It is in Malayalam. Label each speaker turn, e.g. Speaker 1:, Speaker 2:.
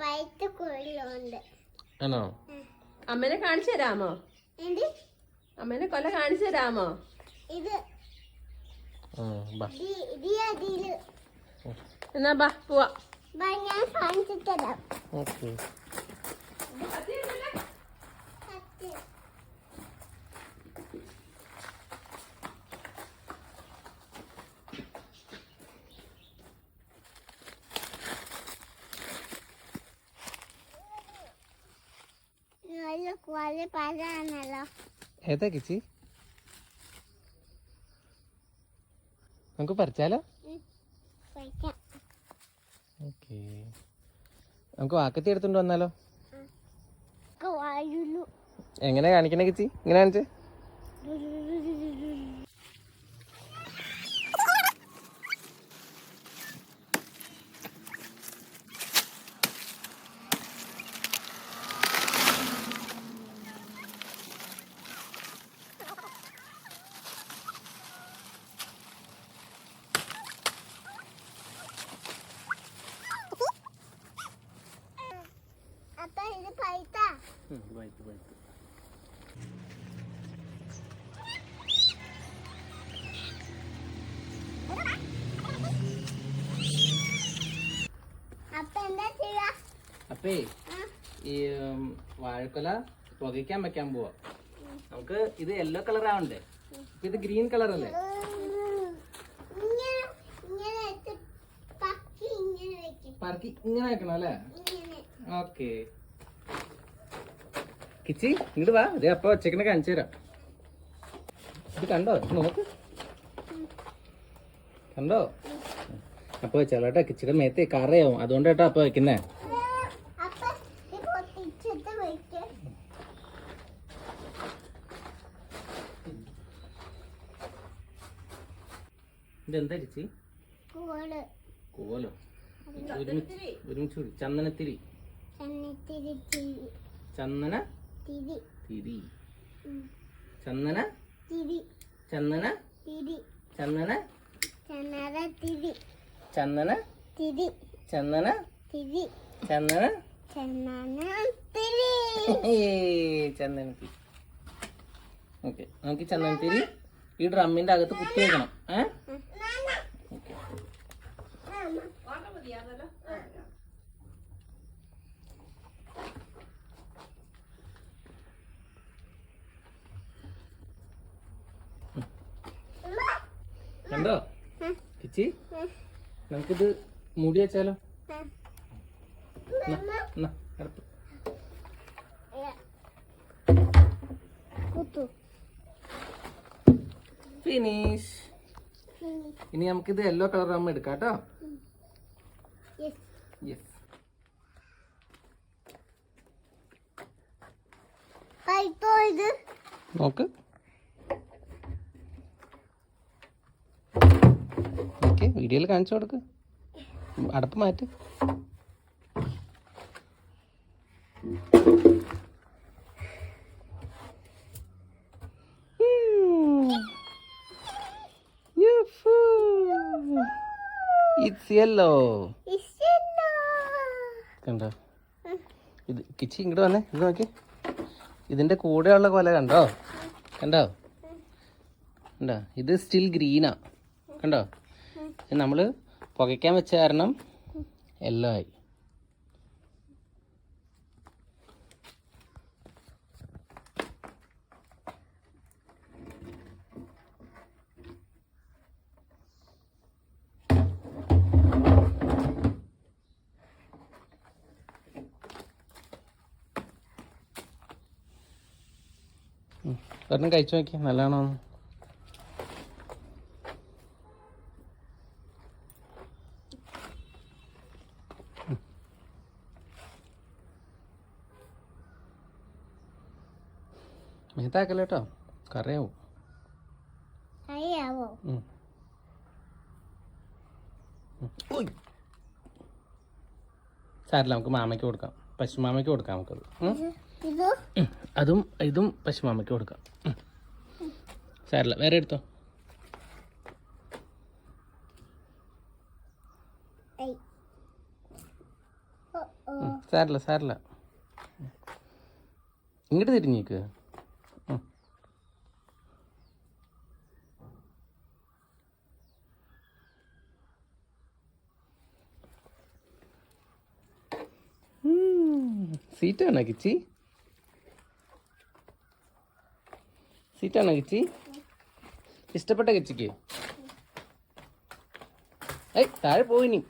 Speaker 1: പഴുത്ത കുഴലുണ്ട്
Speaker 2: ആണോ?
Speaker 3: അമ്മേനെ കാണിച്ചു തരാമോ?
Speaker 1: അമ്മനെ
Speaker 3: അമ്മേനെ കൊല കാണിച്ചു തരാമോ?
Speaker 1: ഇത്
Speaker 3: എന്നാ ബാ പോവാ.
Speaker 1: ഞാൻ കാണിച്ചു തരാം.
Speaker 2: ഓക്കെ.
Speaker 1: കുറെ പഴമാണല്ലോ.
Speaker 2: ഏതാ കിച്ചി? നമുക്ക് പറിച്ചാലോ? ഓക്കെ. നമുക്ക് വാക്കത്തി എടുത്തോണ്ട് വന്നാലോ? എങ്ങനെ കാണിക്കണേ കിച്ചി? ഇങ്ങനെ കാണിച്ചേ
Speaker 1: അപ്പൊ ഇത് പൈത്ത അപ്പൊ എന്താ ചെയ്യാ
Speaker 2: അപ്പേ ഈ വാഴക്കൊല പുകയ്ക്കാൻ വെക്കാൻ പോവാ. നമുക്ക് ഇത് യെല്ലോ കളർ ആവണ്ടേ? ഇപ്പൊ ഇത് ഗ്രീൻ കളർ അല്ലേ? പറക്കി ഇങ്ങനെ വെക്കണം അല്ലേ? ഓക്കെ കിച്ചി ഇങ്ങോട്ട് വാ. ഇത് അപ്പൊ വെച്ചേക്കണ കാണിച്ചു തരാം. ഇത് കണ്ടോ? നോക്ക്. കണ്ടോ? അപ്പൊ വെച്ചാലോട്ടോ കിച്ചിയുടെ മേത്ത് കറയാവും. അതുകൊണ്ട് കേട്ടോ അപ്പൊ വെക്കുന്നേ. ഇതെന്താ
Speaker 1: കോൾ
Speaker 2: കോലോ ഒരുമിച്ച് ഒരുമിച്ച് ചന്ദനത്തിരി. ചന്ദന
Speaker 1: തിരി.
Speaker 2: തിരി. ചന്ദന?
Speaker 1: തിരി.
Speaker 2: ചന്ദന?
Speaker 1: തിരി.
Speaker 2: ചന്ദന?
Speaker 1: ചന്ദന തിരി.
Speaker 2: ചന്ദന?
Speaker 1: തിരി.
Speaker 2: ചന്ദന?
Speaker 1: തിരി.
Speaker 2: ചന്ദന?
Speaker 1: ചന്ദന തിരി.
Speaker 2: ചന്ദന തിരി. ഓക്കെ നമുക്ക് ചന്ദന തിരി ഈ ഡ്രമ്മിന്റെ അകത്ത് കുത്തി വെക്കണം ഓക്കെ കണ്ടോ കിച്ചി നമുക്കിത് മൂടി വെച്ചാലോ. ഫിനിഷ്. ഇനി നമുക്കിത് യെല്ലോ കളർ ആകുമ്പോൾ എടുക്കാം കേട്ടോ.
Speaker 1: യെസ്
Speaker 2: നോക്ക് ഓക്കെ വീഡിയോയിൽ കാണിച്ചു കൊടുക്ക്. അടപ്പ് മാറ്റ്. ഇറ്റ്സ് യെല്ലോ കണ്ടോ? ഇത് കിച്ചി ഇങ്ങോട്ട് വന്നേ. ഇത് നോക്കി. ഇതിന്റെ കൂടെയുള്ള കൊല കണ്ടോ? കണ്ടോ? കണ്ടോ? ഇത് സ്റ്റിൽ ഗ്രീനാ കണ്ടോ? നമ്മൾ പുകയ്ക്കാൻ വെച്ച കാരണം എല്ലോ ആയി. ഒരെണ്ണം കഴിച്ചു നോക്കി നല്ലതാണോ മേത്താക്കല്ലോ കേട്ടോ? കറിയാവും. ഉയ്. സാരില്ല നമുക്ക് മാമയ്ക്ക് കൊടുക്കാം. പശുമാമയ്ക്ക് കൊടുക്കാം നമുക്കത്. അതും ഇതും പശുമാമയ്ക്ക് കൊടുക്കാം. സാരില്ല വേറെ എടുത്തോ? സാരില്ല സാരില്ല. ഇങ്ങോട്ട് തിരിഞ്ഞേക്ക്. സീറ്റാണോ കിച്ചി? സീറ്റാണോ കിച്ചി? ഇഷ്ടപ്പെട്ട കിച്ചിക്ക്? ഏയ് താഴെ പോയിനി